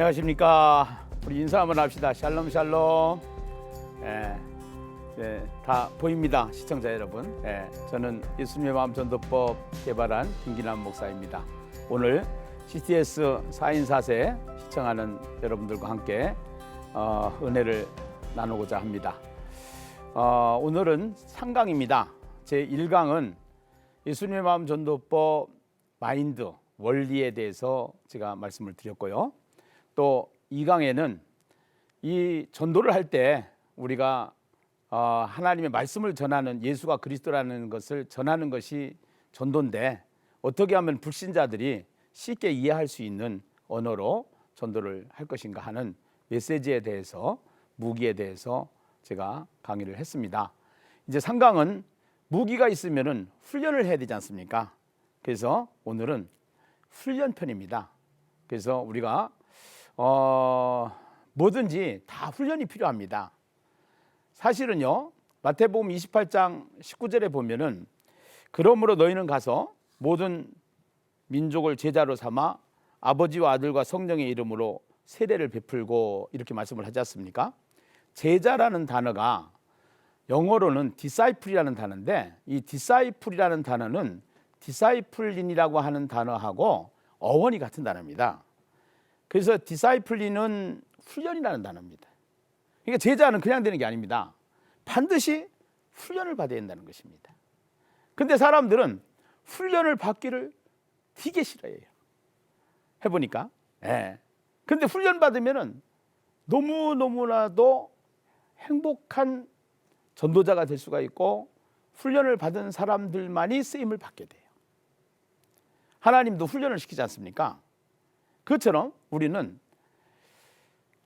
안녕하십니까. 우리 인사 한번 합시다. 샬롬 샬롬. 예, 예, 다 보입니다. 시청자 여러분. 예, 저는 예수님의 마음 전도법 개발한 김기남 목사입니다. 오늘 CTS 4인 4세 시청하는 여러분들과 함께 어, 은혜를 나누고자 합니다. 어, 오늘은 상강입니다. 제 1강은 예수님의 마음 전도법 마인드 원리에 대해서 제가 말씀을 드렸고요. 또 2강에는 이 전도를 할 때 우리가 어, 하나님의 말씀을 전하는 예수가 그리스도라는 것을 전하는 것이 전도인데 어떻게 하면 불신자들이 쉽게 이해할 수 있는 언어로 전도를 할 것인가 하는 메시지에 대해서 무기에 대해서 제가 강의를 했습니다. 이제 3강은 무기가 있으면은 훈련을 해야 되지 않습니까? 그래서 오늘은 훈련편입니다. 그래서 우리가 어, 뭐든지 다 훈련이 필요합니다. 사실은요, 마태복음 28장 19절에 보면은 그러므로 너희는 가서 모든 민족을 제자로 삼아 아버지와 아들과 성령의 이름으로 세례를 베풀고 이렇게 말씀을 하지 않습니까? 제자라는 단어가 영어로는 disciple이라는 단어인데 이 disciple이라는 단어는 disciplin이라고 하는 단어하고 어원이 같은 단어입니다. 그래서 디사이플리는 훈련이라는 단어입니다. 그러니까 제자는 그냥 되는 게 아닙니다. 반드시 훈련을 받아야 된다는 것입니다. 근데 사람들은 훈련을 받기를 되게 싫어해요. 해보니까. 예. 근데 훈련 받으면은 너무너무나도 행복한 전도자가 될 수가 있고 훈련을 받은 사람들만이 쓰임을 받게 돼요. 하나님도 훈련을 시키지 않습니까? 그처럼 우리는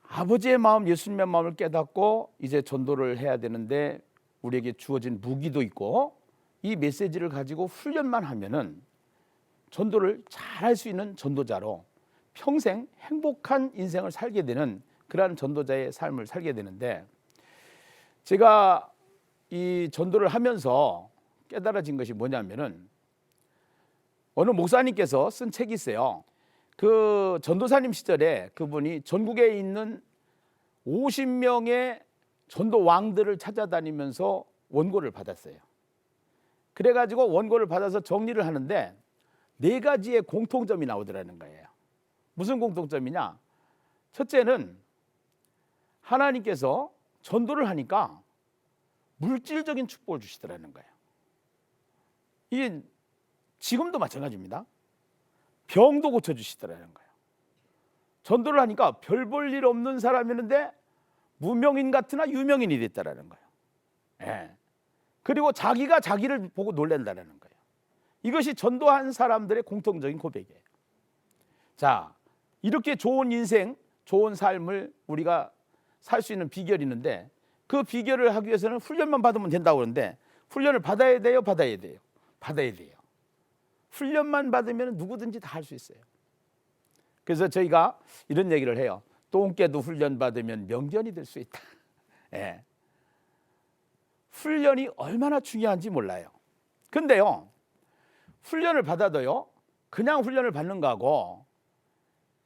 아버지의 마음, 예수님의 마음을 깨닫고 이제 전도를 해야 되는데 우리에게 주어진 무기도 있고 이 메시지를 가지고 훈련만 하면은 전도를 잘 할 수 있는 전도자로 평생 행복한 인생을 살게 되는 그러한 전도자의 삶을 살게 되는데 제가 이 전도를 하면서 깨달아진 것이 뭐냐면은 어느 목사님께서 쓴 책이 있어요. 그 전도사님 시절에 그분이 전국에 있는 50명의 전도 왕들을 찾아다니면서 원고를 받았어요. 그래가지고 원고를 받아서 정리를 하는데 네 가지의 공통점이 나오더라는 거예요. 무슨 공통점이냐? 첫째는 하나님께서 전도를 하니까 물질적인 축복을 주시더라는 거예요. 이게 지금도 마찬가지입니다. 병도 고쳐주시더라는 거예요. 전도를 하니까 별 볼 일 없는 사람이었는데 무명인 같으나 유명인이 됐다라는 거예요. 예. 그리고 자기가 자기를 보고 놀란다라는 거예요. 이것이 전도한 사람들의 공통적인 고백이에요. 자, 이렇게 좋은 인생, 좋은 삶을 우리가 살 수 있는 비결이 있는데 그 비결을 하기 위해서는 훈련만 받으면 된다고 그러는데 훈련을 받아야 돼요, 받아야 돼요, 받아야 돼요. 훈련만 받으면 누구든지 다 할 수 있어요. 그래서 저희가 이런 얘기를 해요. 똥개도 훈련 받으면 명견이 될 수 있다. 예. 훈련이 얼마나 중요한지 몰라요. 근데요, 훈련을 받아도요, 그냥 훈련을 받는 거하고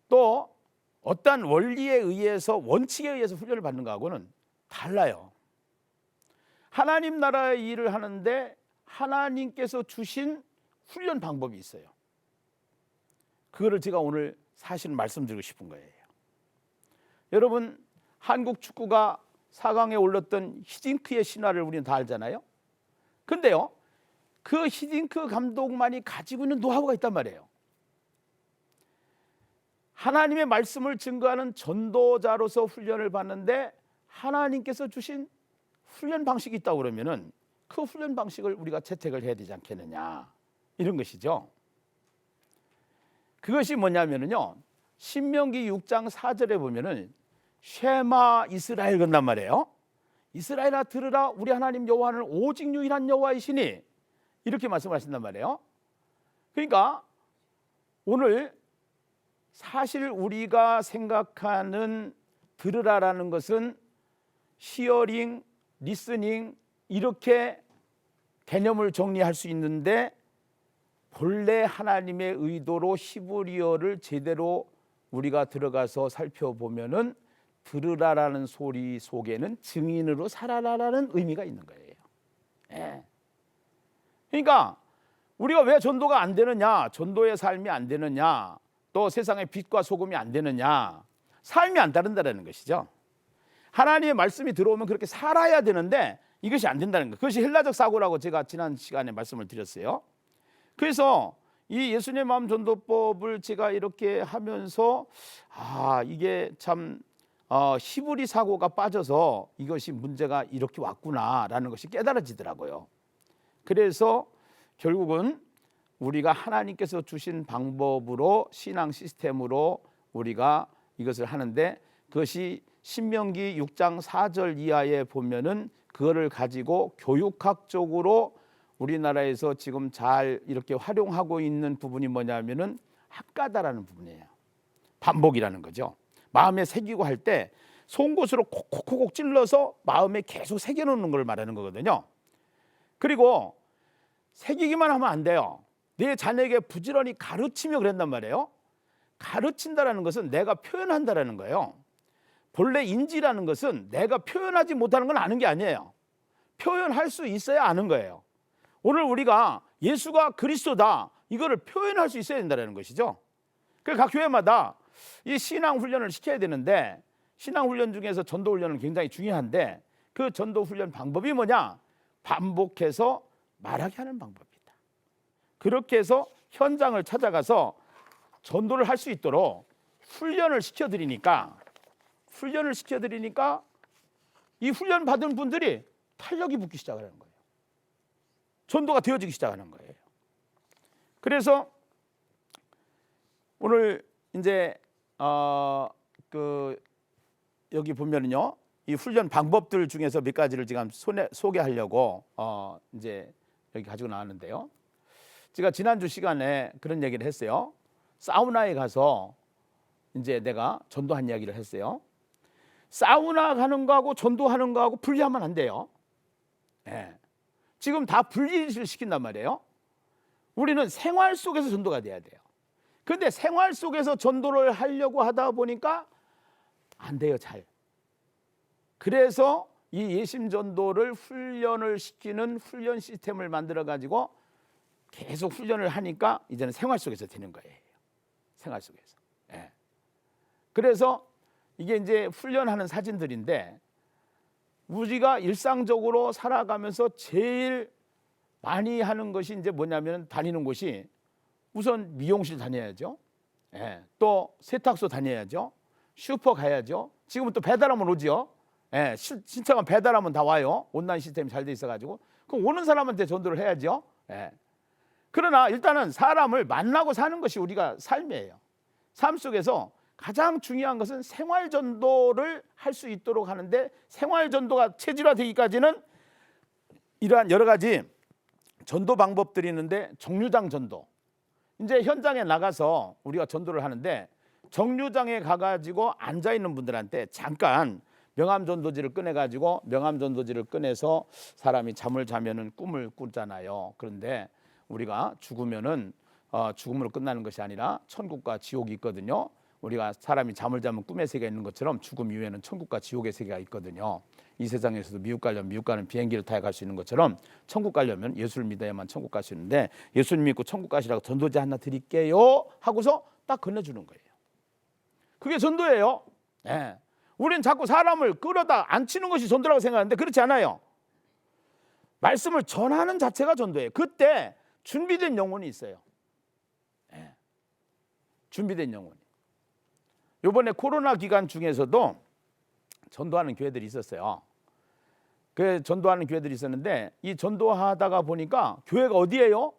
또 어떠한 원리에 의해서 원칙에 의해서 훈련을 받는 거하고는 달라요. 하나님 나라의 일을 하는데 하나님께서 주신 훈련 방법이 있어요. 그거를 제가 오늘 사실 말씀드리고 싶은 거예요. 여러분 한국 축구가 4강에 올랐던 히딩크의 신화를 우리는 다 알잖아요. 근데요. 그 히딩크 감독만이 가지고 있는 노하우가 있단 말이에요. 하나님의 말씀을 증거하는 전도자로서 훈련을 받는데 하나님께서 주신 훈련 방식이 있다고 그러면은 그 훈련 방식을 우리가 채택을 해야 되지 않겠느냐. 이런 것이죠. 그것이 뭐냐면요. 신명기 6장 4절에 보면은 쉐마 이스라엘 건단 말이에요. 이스라엘아 들으라 우리 하나님 여호와는 오직 유일한 여호와이시니 이렇게 말씀하신단 말이에요. 그러니까 오늘 사실 우리가 생각하는 들으라라는 것은 히어링, 리스닝 이렇게 개념을 정리할 수 있는데 본래 하나님의 의도로 히브리어를 제대로 우리가 들어가서 살펴보면은 들으라라는 소리 속에는 증인으로 살아라라는 의미가 있는 거예요. 예. 그러니까 우리가 왜 전도가 안 되느냐, 전도의 삶이 안 되느냐, 또 세상의 빛과 소금이 안 되느냐, 삶이 안 따른다라는 것이죠. 하나님의 말씀이 들어오면 그렇게 살아야 되는데 이것이 안 된다는 것. 그것이 헬라적 사고라고 제가 지난 시간에 말씀을 드렸어요. 그래서 이 예수님의 마음 전도법을 제가 이렇게 하면서 아 이게 참 어, 히브리 사고가 빠져서 이것이 문제가 이렇게 왔구나라는 것이 깨달아지더라고요. 그래서 결국은 우리가 하나님께서 주신 방법으로 신앙 시스템으로 우리가 이것을 하는데 그것이 신명기 6장 4절 이하에 보면은 그거를 가지고 교육학적으로 우리나라에서 지금 잘 이렇게 활용하고 있는 부분이 뭐냐면은 학가다라는 부분이에요. 반복이라는 거죠. 마음에 새기고 할 때 송곳으로 콕콕콕 찔러서 마음에 계속 새겨 놓는 걸 말하는 거거든요. 그리고 새기기만 하면 안 돼요. 내 자녀에게 부지런히 가르치며 그랬단 말이에요. 가르친다라는 것은 내가 표현한다라는 거예요. 본래 인지라는 것은 내가 표현하지 못하는 건 아는 게 아니에요. 표현할 수 있어야 아는 거예요. 오늘 우리가 예수가 그리스도다 이거를 표현할 수 있어야 된다는 것이죠. 그각 교회마다 이 신앙 훈련을 시켜야 되는데 신앙 훈련 중에서 전도 훈련은 굉장히 중요한데 그 전도 훈련 방법이 뭐냐? 반복해서 말하게 하는 방법이다. 그렇게 해서 현장을 찾아가서 전도를 할 수 있도록 훈련을 시켜 드리니까 훈련을 시켜 드리니까 이 훈련 받은 분들이 탄력이 붙기 시작하는 거예요. 전도가 되어지기 시작하는 거예요. 그래서 오늘 이제 어 그 여기 보면은요 이 훈련 방법들 중에서 몇 가지를 지금 손에 소개하려고 어 이제 여기 가지고 나왔는데요. 제가 지난주 시간에 그런 얘기를 했어요. 사우나에 가서 이제 내가 전도한 이야기를 했어요. 사우나 가는 거하고 전도하는 거하고 분리하면 안 돼요. 예. 지금 다 분리를 시킨단 말이에요. 우리는 생활 속에서 전도가 돼야 돼요. 근데 생활 속에서 전도를 하려고 하다 보니까 안 돼요, 잘. 그래서 이 예심 전도를 훈련을 시키는 훈련 시스템을 만들어 가지고 계속 훈련을 하니까 이제는 생활 속에서 되는 거예요. 생활 속에서. 예. 그래서 이게 이제 훈련하는 사진들인데 우리가 일상적으로 살아가면서 제일 많이 하는 것이 이제 뭐냐면 다니는 곳이 우선 미용실 다녀야죠. 예, 또 세탁소 다녀야죠. 슈퍼 가야죠. 지금은 또 배달하면 오지요. 예, 시- 신청한 배달하면 다 와요. 온라인 시스템이 잘 돼 있어가지고 그럼 오는 사람한테 전도를 해야죠. 예. 그러나 일단은 사람을 만나고 사는 것이 우리가 삶이에요. 삶 속에서 가장 중요한 것은 생활 전도를 할 수 있도록 하는데 생활 전도가 체질화되기까지는 이러한 여러 가지 전도 방법들이 있는데 정류장 전도. 이제 현장에 나가서 우리가 전도를 하는데 정류장에 가가지고 앉아 있는 분들한테 잠깐 명함 전도지를 꺼내 가지고 명함 전도지를 꺼내서 사람이 잠을 자면은 꿈을 꾸잖아요. 그런데 우리가 죽으면은 어, 죽음으로 끝나는 것이 아니라 천국과 지옥이 있거든요. 우리가 사람이 잠을 자면 꿈의 세계가 있는 것처럼 죽음 이후에는 천국과 지옥의 세계가 있거든요. 이 세상에서도 미국 가려면 미국 가는 비행기를 타고 갈수 있는 것처럼 천국 가려면 예수를 믿어야만 천국 갈 수 있는데 예수님 믿고 천국 가시라고 전도지 하나 드릴게요 하고서 딱 건네주는 거예요. 그게 전도예요. 예. 우리는 자꾸 사람을 끌어다 앉히는 것이 전도라고 생각하는데 그렇지 않아요. 말씀을 전하는 자체가 전도예요. 그때 준비된 영혼이 있어요. 예. 준비된 영혼이. 요번에 코로나 기간 중에서도 전도하는 교회들이 있었어요. 그 전도하는 교회들이 있었는데 이 전도하다가 보니까 교회가 어디예요?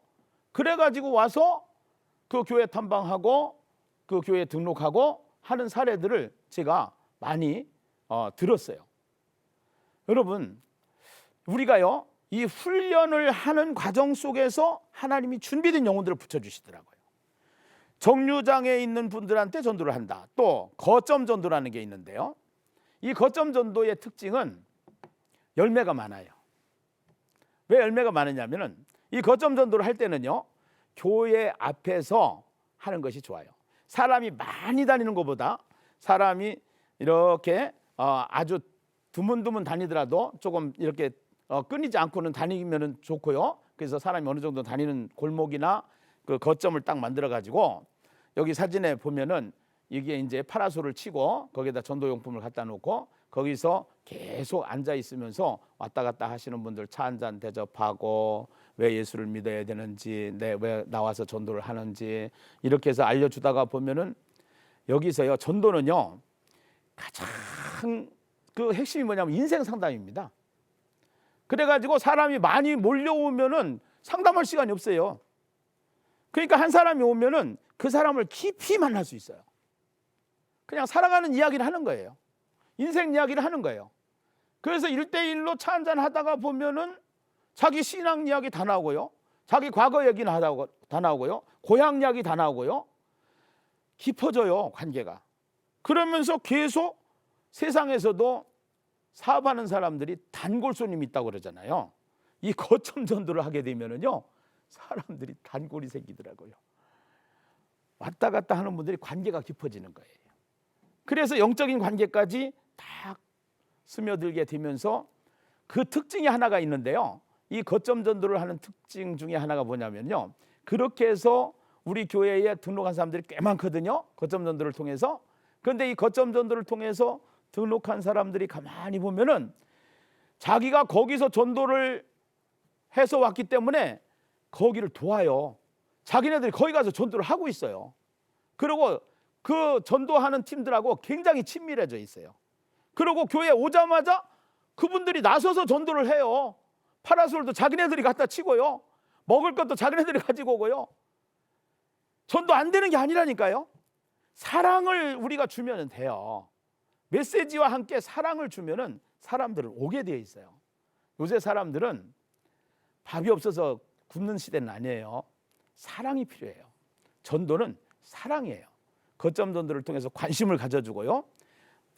그래 가지고 와서 그 교회 탐방하고 그 교회 등록하고 하는 사례들을 제가 많이 어, 들었어요. 여러분 우리가요 이 훈련을 하는 과정 속에서 하나님이 준비된 영혼들을 붙여주시더라고요. 정류장에 있는 분들한테 전도를 한다. 또 거점 전도라는 게 있는데요. 이 거점 전도의 특징은 열매가 많아요. 왜 열매가 많으냐면은 이 거점 전도를 할 때는요. 교회 앞에서 하는 것이 좋아요. 사람이 많이 다니는 것보다 사람이 이렇게 어, 아주 드문드문 다니더라도 조금 이렇게 어, 끊이지 않고는 다니면은 좋고요. 그래서 사람이 어느 정도 다니는 골목이나 그 거점을 딱 만들어 가지고 여기 사진에 보면은 이게 이제 파라솔을 치고 거기다 전도용품을 갖다 놓고 거기서 계속 앉아 있으면서 왔다 갔다 하시는 분들 차 한 잔 대접하고 왜 예수를 믿어야 되는지, 네, 왜 나와서 전도를 하는지 이렇게 해서 알려주다가 보면은 여기서요 전도는요 가장 그 핵심이 뭐냐면 인생 상담입니다. 그래가지고 사람이 많이 몰려오면은 상담할 시간이 없어요. 그러니까 한 사람이 오면은 그 사람을 깊이 만날 수 있어요. 그냥 살아가는 이야기를 하는 거예요. 인생 이야기를 하는 거예요. 그래서 일대일로 차 한잔 하다가 보면은 자기 신앙 이야기 다 나오고요. 자기 과거 하다고 다 나오고요. 고향 이야기 다 나오고요. 깊어져요, 관계가. 그러면서 계속 세상에서도 사업하는 사람들이 단골 손님이 있다고 그러잖아요. 이 거점 전도를 하게 되면은요. 사람들이 단골이 생기더라고요. 왔다 갔다 하는 분들이 관계가 깊어지는 거예요. 그래서 영적인 관계까지 다 스며들게 되면서 그 특징이 하나가 있는데요. 이 거점 전도를 하는 특징 중에 하나가 뭐냐면요. 그렇게 해서 우리 교회에 등록한 사람들이 꽤 많거든요. 거점 전도를 통해서. 그런데 이 거점 전도를 통해서 등록한 사람들이 가만히 보면은 자기가 거기서 전도를 해서 왔기 때문에 거기를 도와요. 자기네들이 거기 가서 전도를 하고 있어요. 그리고 그 전도하는 팀들하고 굉장히 친밀해져 있어요. 그리고 교회 오자마자 그분들이 나서서 전도를 해요. 파라솔도 자기네들이 갖다 치고요. 먹을 것도 자기네들이 가지고 오고요. 전도 안 되는 게 아니라니까요. 사랑을 우리가 주면 돼요. 메시지와 함께 사랑을 주면은 사람들은 오게 되어 있어요. 요새 사람들은 밥이 없어서 굶는 시대는 아니에요. 사랑이 필요해요. 전도는 사랑이에요. 거점 전도를 통해서 관심을 가져주고요.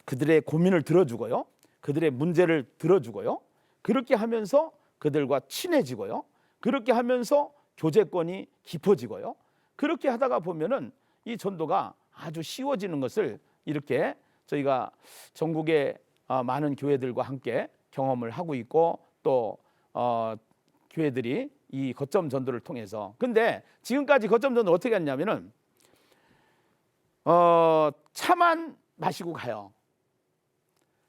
그들의 고민을 들어주고요. 그들의 문제를 들어주고요. 그렇게 하면서 그들과 친해지고요. 그렇게 하면서 교제권이 깊어지고요. 그렇게 하다가 보면은 이 전도가 아주 쉬워지는 것을 이렇게 저희가 전국의 어, 많은 교회들과 함께 경험을 하고 있고 또 어, 교회들이 이 거점 전도를 통해서 근데 지금까지 거점 전도 어떻게 했냐면은 어, 차만 마시고 가요.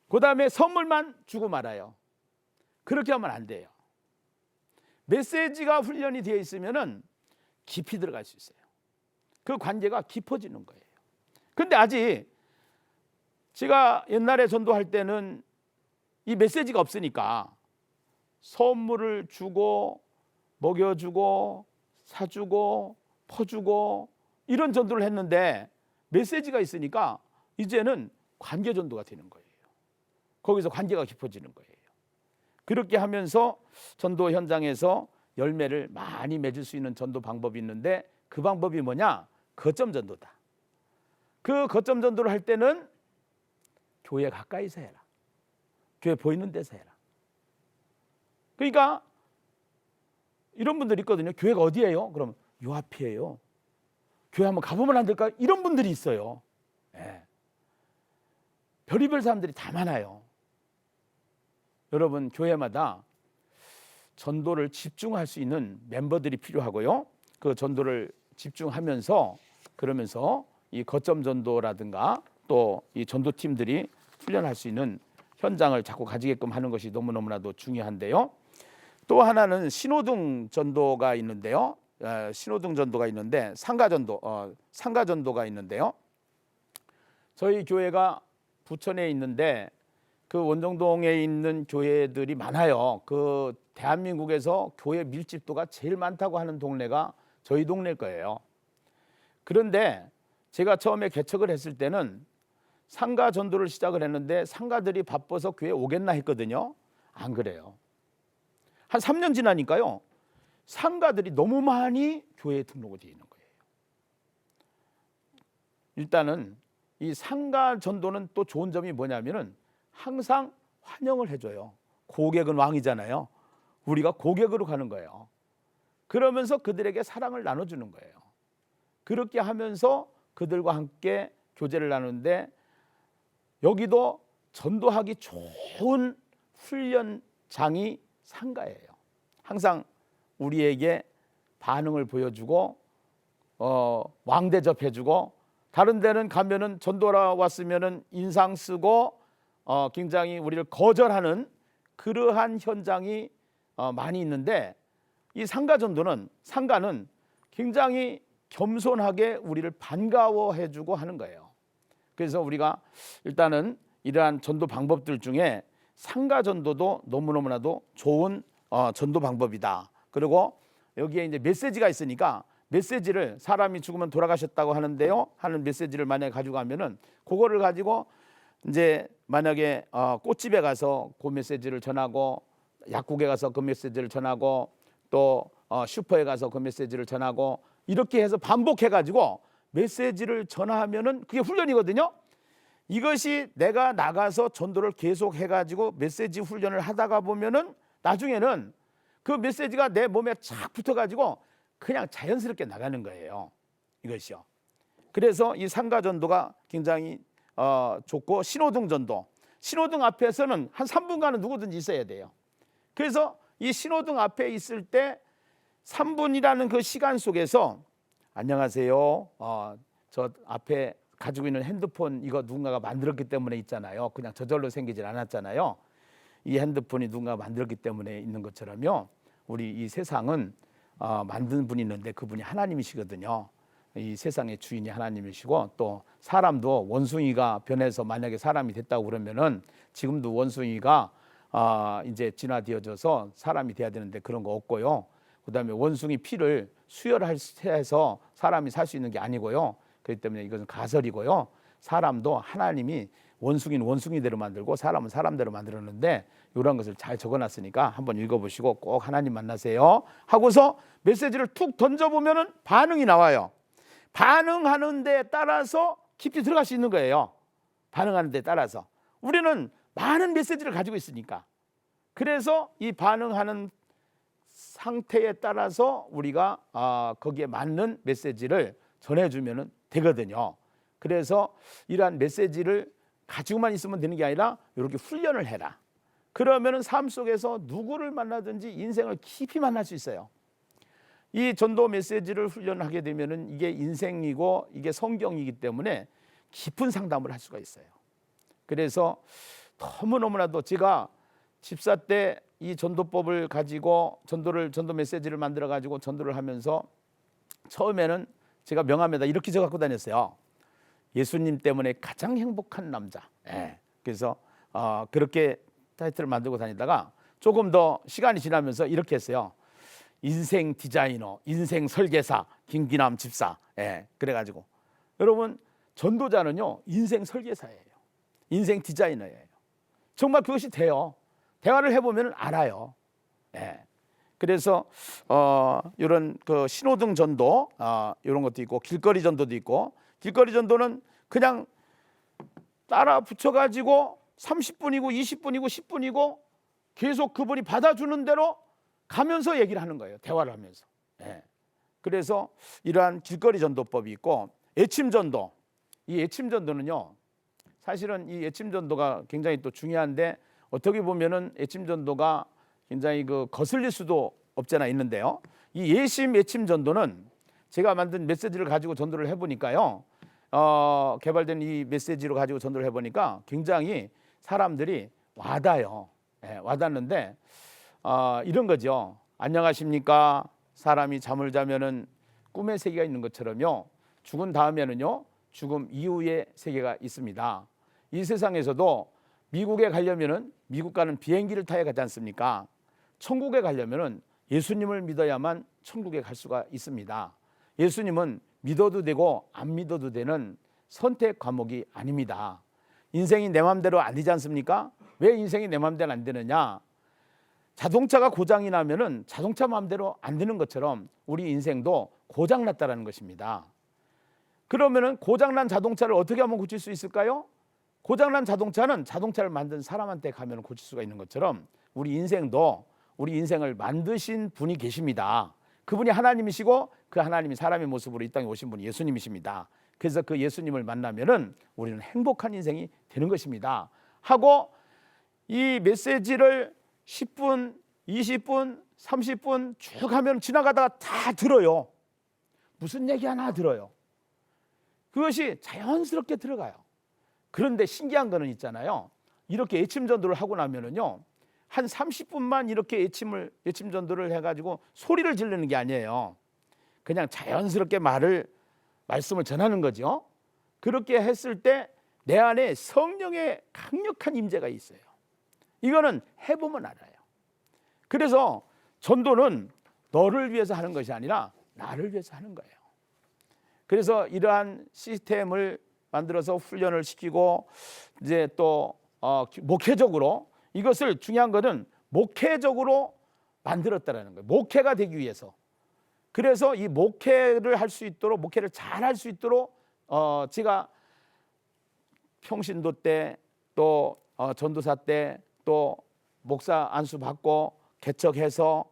그 다음에 선물만 주고 말아요. 그렇게 하면 안 돼요. 메시지가 훈련이 되어 있으면은 깊이 들어갈 수 있어요. 그 관계가 깊어지는 거예요. 근데 아직 제가 옛날에 전도할 때는 이 메시지가 없으니까 선물을 주고 먹여주고 사주고 퍼주고 이런 전도를 했는데 메시지가 있으니까 이제는 관계 전도가 되는 거예요. 거기서 관계가 깊어지는 거예요. 그렇게 하면서 전도 현장에서 열매를 많이 맺을 수 있는 전도 방법이 있는데 그 방법이 뭐냐? 거점 전도다. 그 거점 전도를 할 때는 교회 가까이서 해라. 교회 보이는 데서 해라. 그러니까 이런 분들이 있거든요. 교회가 어디예요? 그럼 요 앞이에요. 교회 한번 가보면 안 될까? 이런 분들이 있어요. 예. 별의별 사람들이 다 많아요. 여러분 교회마다 전도를 집중할 수 있는 멤버들이 필요하고요. 그 전도를 집중하면서 그러면서 이 거점 전도라든가 또 이 전도팀들이 훈련할 수 있는 현장을 자꾸 가지게끔 하는 것이 너무너무나도 중요한데요. 또 하나는 신호등 전도가 있는데요. 어, 신호등 전도가 있는데 상가 전도, 어, 상가 전도가 있는데요. 저희 교회가 부천에 있는데 그 원정동에 있는 교회들이 많아요. 그 대한민국에서 교회 밀집도가 제일 많다고 하는 동네가 저희 동네일 거예요. 그런데 제가 처음에 개척을 했을 때는 상가 전도를 시작을 했는데 상가들이 바빠서 교회 오겠나 했거든요. 안 그래요. 한 3년 지나니까요. 상가들이 너무 많이 교회에 등록이 되어 있는 거예요. 일단은 이 상가 전도는 또 좋은 점이 뭐냐면은 항상 환영을 해줘요. 고객은 왕이잖아요. 우리가 고객으로 가는 거예요. 그러면서 그들에게 사랑을 나눠주는 거예요. 그렇게 하면서 그들과 함께 교제를 나누는데 여기도 전도하기 좋은 훈련장이 상가예요. 항상 우리에게 반응을 보여주고 어, 왕대접해주고 다른 데는 가면은 전도라 왔으면은 인상 쓰고 어, 굉장히 우리를 거절하는 그러한 현장이 어, 많이 있는데 이 상가 전도는 상가는 굉장히 겸손하게 우리를 반가워해주고 하는 거예요. 그래서 우리가 일단은 이러한 전도 방법들 중에 상가 전도도 너무너무나도 좋은 어, 전도 방법이다. 그리고 여기에 이제 메시지가 있으니까 메시지를 사람이 죽으면 돌아가셨다고 하는데요. 하는 메시지를 만약에 가지고 가면은 그거를 가지고 이제 만약에 어, 꽃집에 가서 그 메시지를 전하고 약국에 가서 그 메시지를 전하고 또 어, 슈퍼에 가서 그 메시지를 전하고 이렇게 해서 반복해 가지고 메시지를 전하면은 그게 훈련이거든요. 이것이 내가 나가서 전도를 계속 해가지고 메시지 훈련을 하다가 보면은 나중에는 그 메시지가 내 몸에 착 붙어가지고 그냥 자연스럽게 나가는 거예요. 이것이요. 그래서 이 상가 전도가 굉장히 어, 좋고 신호등 전도. 신호등 앞에서는 한 3분간은 누구든지 있어야 돼요. 그래서 이 신호등 앞에 있을 때 3분이라는 그 시간 속에서 안녕하세요. 어, 저 앞에 가지고 있는 핸드폰 이거 누군가가 만들었기 때문에 있잖아요. 그냥 저절로 생기질 않았잖아요. 이 핸드폰이 누군가 만들었기 때문에 있는 것처럼요. 우리 이 세상은 어, 만든 분이 있는데 그분이 하나님이시거든요. 이 세상의 주인이 하나님이시고 또 사람도 원숭이가 변해서 만약에 사람이 됐다고 그러면은 지금도 원숭이가 아 이제 진화되어져서 사람이 돼야 되는데 그런 거 없고요. 그다음에 원숭이 피를 수혈해서 사람이 살 수 있는 게 아니고요. 그렇기 때문에 이것은 가설이고요. 사람도 하나님이 원숭이는 원숭이대로 만들고 사람은 사람대로 만들었는데 이런 것을 잘 적어놨으니까 한번 읽어보시고 꼭 하나님 만나세요 하고서 메시지를 툭 던져보면은 반응이 나와요. 반응하는 데 따라서 깊이 들어갈 수 있는 거예요. 반응하는 데 따라서 우리는 많은 메시지를 가지고 있으니까 그래서 이 반응하는 상태에 따라서 우리가 아, 거기에 맞는 메시지를 전해주면 되거든요. 그래서 이러한 메시지를 가지고만 있으면 되는 게 아니라 이렇게 훈련을 해라. 그러면은 삶 속에서 누구를 만나든지 인생을 깊이 만날 수 있어요. 이 전도 메시지를 훈련하게 되면은 이게 인생이고 이게 성경이기 때문에 깊은 상담을 할 수가 있어요. 그래서 너무너무나도 제가 집사 때 이 전도법을 가지고 전도를 전도 메시지를 만들어 가지고 전도를 하면서 처음에는 제가 명함에다 이렇게 적어 갖고 다녔어요. 예수님 때문에 가장 행복한 남자. 예. 그래서 어, 그렇게 타이틀을 만들고 다니다가 조금 더 시간이 지나면서 이렇게 했어요. 인생 디자이너, 인생 설계사, 김기남 집사. 예. 그래가지고 여러분 전도자는요 인생 설계사예요. 인생 디자이너예요. 정말 그것이 돼요. 대화를 해보면 알아요. 예. 그래서 어 이런 그 신호등 전도 아 이런 것도 있고 길거리 전도도 있고 길거리 전도는 그냥 따라 붙여 가지고 30분이고 20분이고 10분이고 계속 그분이 받아주는 대로 가면서 얘기를 하는 거예요. 대화를 하면서. 예. 그래서 이러한 길거리 전도법이 있고 애침 전도. 이 애침 전도는요. 사실은 이 애침 전도가 굉장히 또 중요한데 어떻게 보면은 애침 전도가 굉장히 그 거슬릴 수도 없잖아 있는데요. 이 예심 애침 전도는 제가 만든 메시지를 가지고 전도를 해보니까요. 어, 개발된 이 메시지로 가지고 전도를 해보니까 굉장히 사람들이 와닿아요. 예, 와닿는데 어, 이런 거죠. 안녕하십니까? 사람이 잠을 자면은 꿈의 세계가 있는 것처럼요. 죽은 다음에는요. 죽음 이후의 세계가 있습니다. 이 세상에서도 미국에 가려면은 미국 가는 비행기를 타야 가지 않습니까? 천국에 가려면은 예수님을 믿어야만 천국에 갈 수가 있습니다. 예수님은 믿어도 되고 안 믿어도 되는 선택 과목이 아닙니다. 인생이 내 마음대로 안 되지 않습니까? 왜 인생이 내 마음대로 안 되느냐? 자동차가 고장이 나면은 자동차 마음대로 안 되는 것처럼 우리 인생도 고장 났다라는 것입니다. 그러면은 고장난 자동차를 어떻게 하면 고칠 수 있을까요? 고장난 자동차는 자동차를 만든 사람한테 가면 고칠 수가 있는 것처럼 우리 인생도 우리 인생을 만드신 분이 계십니다. 그분이 하나님이시고 그 하나님이 사람의 모습으로 이 땅에 오신 분이 예수님이십니다. 그래서 그 예수님을 만나면은 우리는 행복한 인생이 되는 것입니다. 하고 이 메시지를 10분, 20분, 30분 쭉 하면 지나가다가 다 들어요. 무슨 얘기 하나 들어요. 그것이 자연스럽게 들어가요. 그런데 신기한 거는 있잖아요. 이렇게 애침 전도를 하고 나면은요. 한 30분만 이렇게 애침을 애침 전도를 해 가지고 소리를 지르는 게 아니에요. 그냥 자연스럽게 말을 말씀을 전하는 거죠. 그렇게 했을 때 내 안에 성령의 강력한 임재가 있어요. 이거는 해보면 알아요. 그래서 전도는 너를 위해서 하는 것이 아니라 나를 위해서 하는 거예요. 그래서 이러한 시스템을 만들어서 훈련을 시키고 이제 또 어, 목회적으로 이것을 중요한 것은 목회적으로 만들었다라는 거예요. 목회가 되기 위해서. 그래서 이 목회를 할 수 있도록 목회를 잘 할 수 있도록 어 제가 평신도 때또 어, 전도사 때 또 목사 안수 받고 개척해서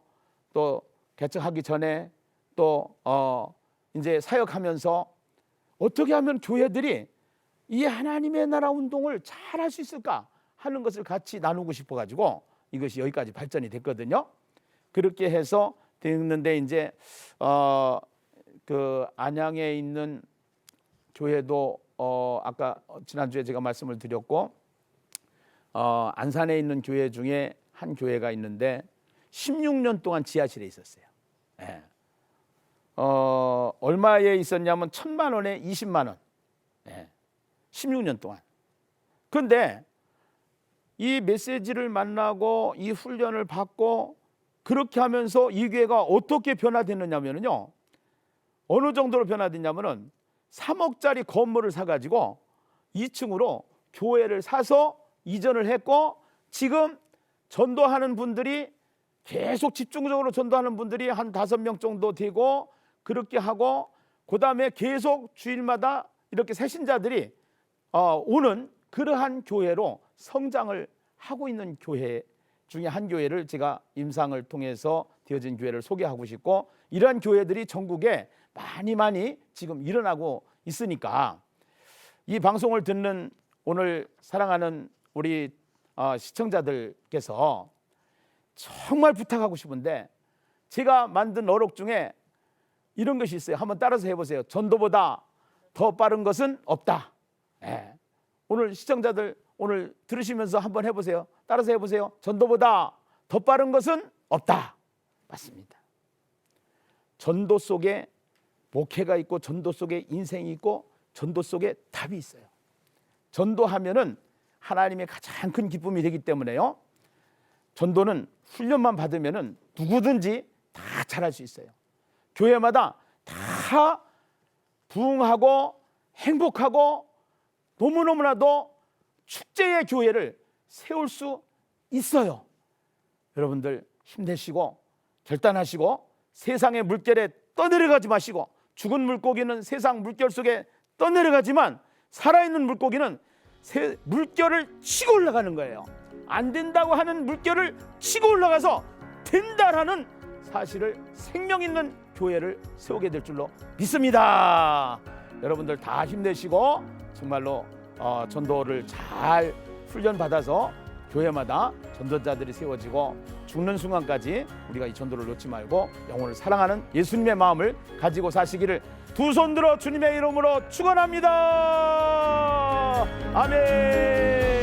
또 개척하기 전에 또 어, 이제 사역하면서 어떻게 하면 교회들이 이 하나님의 나라 운동을 잘 할 수 있을까 하는 것을 같이 나누고 싶어 가지고 이것이 여기까지 발전이 됐거든요. 그렇게 해서 됐는데 이제 어 그 안양에 있는 교회도 어 아까 지난주에 제가 말씀을 드렸고 어 안산에 있는 교회 중에 한 교회가 있는데 16년 동안 지하실에 있었어요. 예. 어 얼마에 있었냐면 천만 원에 20만 원. 예. 16년 동안. 근데 이 메시지를 만나고 이 훈련을 받고 그렇게 하면서 이 교회가 어떻게 변화됐느냐면요. 어느 정도로 변화됐냐면은 3억짜리 건물을 사가지고 2층으로 교회를 사서 이전을 했고 지금 전도하는 분들이 계속 집중적으로 전도하는 분들이 한 다섯 명 정도 되고 그렇게 하고 그 다음에 계속 주일마다 이렇게 새신자들이 어, 오는 그러한 교회로 성장을 하고 있는 교회 중에 한 교회를 제가 임상을 통해서 되어진 교회를 소개하고 싶고 이러한 교회들이 전국에 많이 많이 지금 일어나고 있으니까 이 방송을 듣는 오늘 사랑하는 우리 어, 시청자들께서 정말 부탁하고 싶은데 제가 만든 어록 중에 이런 것이 있어요. 한번 따라서 해보세요. 전도보다 더 빠른 것은 없다. 예. 오늘 시청자들 오늘 들으시면서 한번 해보세요. 따라서 해보세요. 전도보다 더 빠른 것은 없다. 맞습니다. 전도 속에 목회가 있고 전도 속에 인생이 있고 전도 속에 답이 있어요. 전도하면은 하나님의 가장 큰 기쁨이 되기 때문에요. 전도는 훈련만 받으면은 누구든지 다 잘할 수 있어요. 교회마다 다 부흥하고 행복하고 너무너무나도 축제의 교회를 세울 수 있어요. 여러분들 힘내시고 결단하시고 세상의 물결에 떠내려가지 마시고 죽은 물고기는 세상 물결 속에 떠내려가지만 살아있는 물고기는 새 물결을 치고 올라가는 거예요. 안 된다고 하는 물결을 치고 올라가서 된다라는 사실을 생명 있는 교회를 세우게 될 줄로 믿습니다. 여러분들 다 힘내시고 정말로 어, 전도를 잘 훈련 받아서 교회마다 전도자들이 세워지고 죽는 순간까지 우리가 이 전도를 놓지 말고 영혼을 사랑하는 예수님의 마음을 가지고 사시기를 두 손 들어 주님의 이름으로 축원합니다. 아멘.